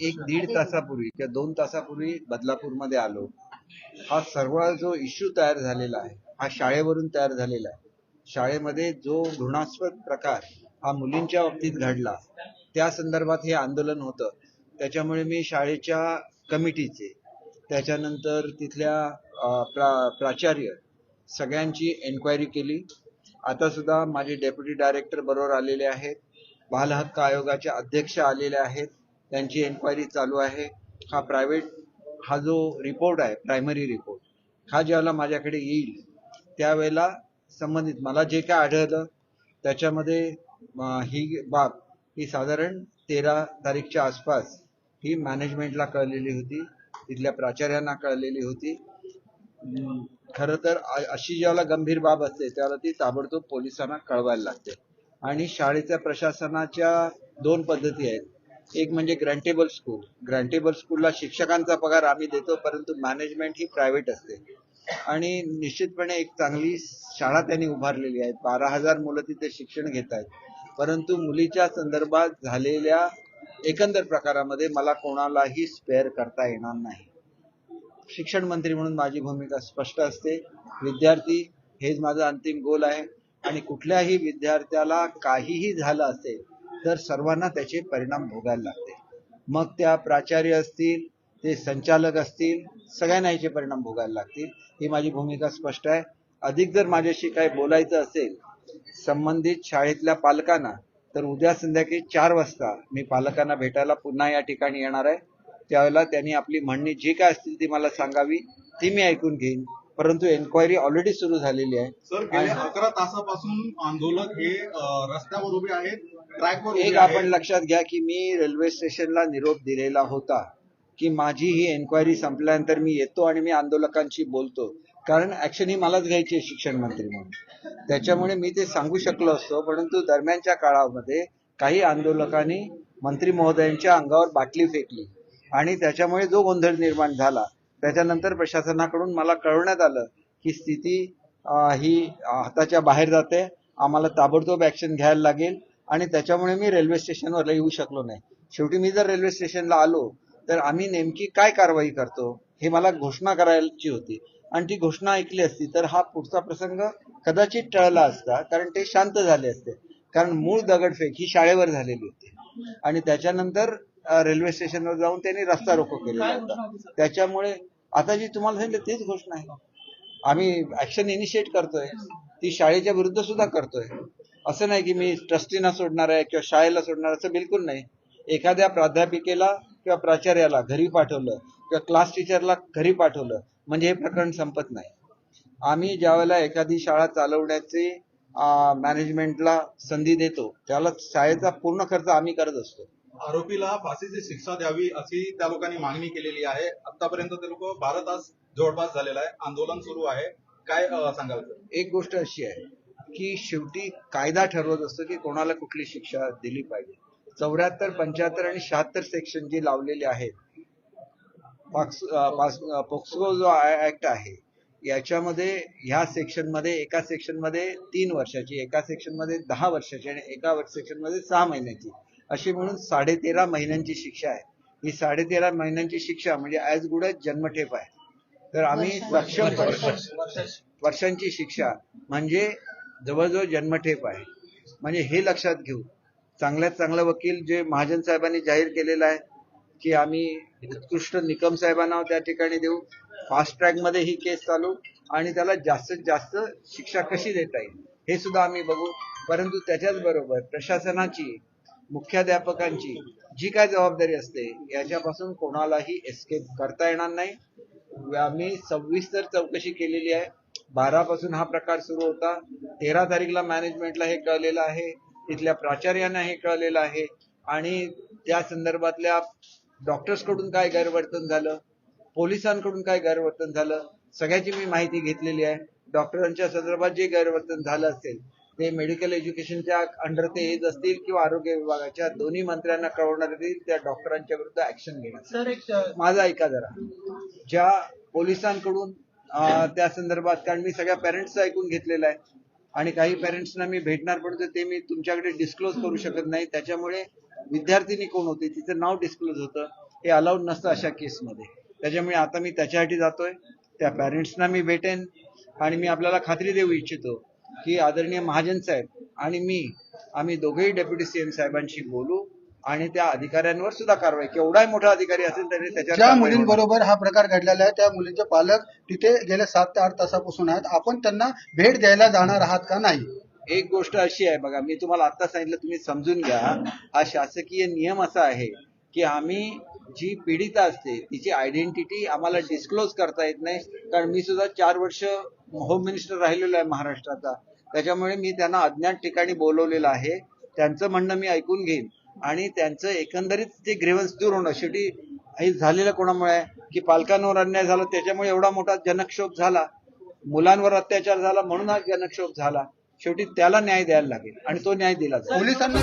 एक दीड तासापूर्वी किंवा दोन तासापूर्वी बदलापूरमध्ये आलो. हा सर्व जो इश्यू तयार झालेला आहे हा शाळेवरून तयार झालेला आहे. शाळेमध्ये जो घृणास्पद प्रकार हा मुलींच्या बाबतीत घडला त्या संदर्भात हे आंदोलन होतं. त्याच्यामुळे मी शाळेच्या कमिटीचे त्याच्यानंतर तिथल्या प्रा प्राचार्य सगळ्यांची एन्क्वायरी केली. आता सुद्धा माझे डेप्युटी डायरेक्टर बरोबर आलेले आहेत. बाल हक्क आयोगाचे अध्यक्ष आलेले आहेत. त्यांची एन्क्वायरी चालू आहे. हा प्रायव्हेट हा जो रिपोर्ट आहे प्रायमरी रिपोर्ट हा ज्यावेळेला माझ्याकडे येईल त्यावेळेला संबंधित मला जे काय आढळलं त्याच्यामध्ये ही बाब ही साधारण तेरा तारीखच्या आसपास ही मॅनेजमेंटला कळलेली होती तिथल्या प्राचार्यांना कळलेली होती. खरं तर अशी ज्याला गंभीर बाब असते त्याला ती ताबडतोब पोलिसांना कळवायला लागते. आणि शाळेच्या प्रशासनाच्या दोन पद्धती आहेत. एक म्हणजे ग्रँटेबल स्कूल ग्रँटेबल स्कूलला शिक्षकांचा पगार आम्ही देतो परंतु मॅनेजमेंट ही प्रायव्हेट असते. आणि निश्चितपणे एक चांगली शाळा त्यांनी उभारलेली आहे. बारा हजार मुलं तिथे शिक्षण घेत आहेत. परंतु मुलीच्या संदर्भात झालेल्या एकंदर प्रकारामध्ये मला कोणालाही स्पेअर करता येणार नाही. शिक्षण मंत्री म्हणून माझी भूमिका स्पष्ट असते. विद्यार्थी हेच माझं अंतिम गोल आहे. आणि कुठल्याही विद्यार्थ्याला काहीही झालं असेल तर सर्वांना त्याचे परिणाम भोगायला लागते. मग त्या प्राचार्य असतील ते संचालक असतील सगळ्यांना याचे परिणाम भोगायला लागतील. ही माझी भूमिका स्पष्ट आहे. अधिक जर माझ्याशी काही बोलायचं असेल संबंधित शाळेतल्या पालकांना तर उद्या संध्याकाळी चार वाजता मी पालकांना भेटायला पुन्हा या ठिकाणी येणार आहे. त्यावेळेला त्यांनी आपली म्हणणी जी काय असतील ती मला सांगावी ती मी ऐकून घेईन. परंतु एन्क्वायरी ऑलरेडी सुरू झालेली आहे. सर गेल्या अकरा तासापासून आंदोलक हे अ, रस्त्यावर उभे आहेत ट्रॅकवर एक आपण आहेत. लक्षात घ्या की मी रेल्वे स्टेशनला निरोप दिलेला होता की माझी ही एन्क्वायरी संपल्यानंतर मी येतो आणि मी आंदोलकांशी बोलतो. कारण ऍक्शन ही मलाच घ्यायची आहे शिक्षण मंत्री म्हणून. त्याच्यामुळे मी ते सांगू शकलो असतो परंतु दरम्यानच्या काळामध्ये काही आंदोलकांनी मंत्री महोदयांच्या अंगावर बाटली फेकली. आणि त्याच्यामुळे जो गोंधळ निर्माण झाला त्याच्यानंतर प्रशासनाकडून मला कळवण्यात आलं की स्थिती ही हाताच्या बाहेर जाते. आम्हाला ताबडतोब ऍक्शन घ्यायला लागेल आणि त्याच्यामुळे मी रेल्वे स्टेशनवर येऊ शकलो नाही. शेवटी मी जर रेल्वे स्टेशनला आलो तर आम्ही नेमकी काय कारवाई करतो हे मला घोषणा करायची होती. आणि ती घोषणा ऐकली असती तर हा पुढचा प्रसंग कदाचित टळला असता कारण ते शांत झाले असते. कारण मूळ दगडफेक ही शाळेवर झालेली होती. आणि त्याच्यानंतर रेल्वे स्टेशनवर जाऊन त्यांनी रस्ता रोको केलेला होता. त्याच्यामुळे आता जी तुम्हाला सांगितलं तेच घोषणा आहे. आम्ही ऍक्शन इनिशिएट करतोय. ती शाळेच्या विरुद्ध सुद्धा करतोय. असं नाही की मी ट्रस्टीना सोडणार आहे किंवा शाळेला सोडणार असं बिलकुल नाही. एखाद्या प्राध्यापिकेला किंवा प्राचार्याला घरी पाठवलं किंवा क्लास टीचरला घरी पाठवलं म्हणजे हे प्रकरण संपत नाही. आम्ही ज्यावेळेला एखादी शाळा चालवण्याची मॅनेजमेंटला संधी देतो त्याला शाळेचा पूर्ण खर्च आम्ही करत असतो. आरोपीला फाशीची शिक्षा द्यावी अशी त्या लोकांनी मागणी केलेली आहे. आतापर्यंत ते लोक बारा तास जवळपास झालेला आहे. आंदोलन सुरू आहे. काय सांगाल एक गोष्ट अशी आहे की शेवटी कायदा ठरवत असतो की कोणाला कुठली शिक्षा दिली पाहिजे. चौऱ्याहत्तर पंच्याहत्तर आणि शहात्तर सेक्शन जे लावलेले आहेत पोक्सो जो ऍक्ट आहे याच्यामध्ये ह्या सेक्शनमध्ये एका सेक्शनमध्ये तीन वर्षाची एका सेक्शनमध्ये दहा वर्षाची आणि एका सेक्शनमध्ये सहा महिन्याची. अशी म्हणून साडे तेरा महिन्यांची शिक्षा आहे. ही साडे तेरा महिन्यांची शिक्षा म्हणजे ऍज गुड एज जन्मठेप आहे. तर आम्ही सक्षम वर्षांची शिक्षा म्हणजे जवळजवळ जन्मठेप आहे. म्हणजे हे लक्षात घेऊ. चांगल्यात चांगला वकील जे महाजन साहेबांनी जाहीर केलेला आहे की आम्ही उत्कृष्ट निकम साहेबांना त्या ठिकाणी देऊ. फास्ट ट्रॅकमध्ये ही केस चालू आणि त्याला जास्तीत जास्त शिक्षा कशी देता येईल हे सुद्धा आम्ही बघू. परंतु त्याच्याच बरोबर प्रशासनाची मुख्याध्यापकांची जी काय जबाबदारी असते याच्यापासून कोणालाही एस्केप करता येणार नाही. आम्ही सविस्तर चौकशी केलेली आहे. बारा पासून हा प्रकार सुरू होता. तेरा तारीखला मॅनेजमेंटला हे कळलेलं आहे. तिथल्या प्राचार्यांना हे कळलेलं आहे. आणि त्या संदर्भातल्या डॉक्टर्सकडून काय गैरवर्तन झालं? पोलिसांकडून काय गैरवर्तन झालं? सगळ्याची मी माहिती घेतलेली आहे. डॉक्टरांच्या संदर्भात जे गैरवर्तन झालं असेल ते मेडिकल एज्युकेशनच्या अंडर ते येत असतील किंवा आरोग्य विभागाच्या दोन्ही मंत्र्यांना येईल त्या डॉक्टरांच्या विरुद्ध ऍक्शन घेण्यात सर एक अ, माझं ऐका जरा. ज्या पोलिसांकडून त्या संदर्भात कारण मी सगळ्या पॅरेंट्सचं ऐकून घेतलेलं आहे आणि काही पॅरेंट्सना मी भेटणार पडतो ते मी तुमच्याकडे डिस्क्लोज करू शकत नाही. त्याच्यामुळे विद्यार्थिनी कोण होती तिचं नाव डिस्क्लोज होतं. हे अलाउड नसतं अशा केसमध्ये त्याच्यामुळे आता मी त्याच्यासाठी जातोय. त्या पॅरेंट्सना मी भेटेन आणि मी आपल्याला खात्री देऊ इच्छितो. की आदरणीय महाजन साहेब आणि मी आम्ही दोघेही डेप्युटी सीएम साहेबांशी बोलू आणि त्या अधिकाऱ्यांवर सुद्धा कारवाई. केवढाही मोठा अधिकारी असेल तरी ज्या होणार. मुलींबरोबर हा प्रकार घडलेला आहे त्या मुलींचे पालक तिथे गेल्या सात ते आठ तासापासून आहेत. आपण त्यांना भेट द्यायला जाणार आहात का नाही? एक गोष्ट अशी आहे बघा मी तुम्हाला आता सांगितलं तुम्ही समजून घ्या. हा शासकीय नियम असा आहे की आम्ही जी पीडिता असते तिची आयडेंटिटी आम्हाला डिस्क्लोज करता येत नाही. कारण मी सुद्धा चार वर्ष होम मिनिस्टर राहिलेलो आहे महाराष्ट्राचा. त्याच्यामुळे मी त्यांना अज्ञात ठिकाणी बोलवलेलं आहे. त्यांचं म्हणणं मी ऐकून घेईन. आणि त्यांचं एकंदरीत ते ग्रेव्हन्स दूर होणं शेवटी हे झालेलं कोणामुळे आहे? की पालकांवर अन्याय झाला त्याच्यामुळे एवढा मोठा जनक्षोभ झाला मुलांवर अत्याचार झाला म्हणून हा जनक्षोभ झाला शेवटी त्याला न्याय द्यायला लागेल. आणि तो न्याय दिला पोलिसांना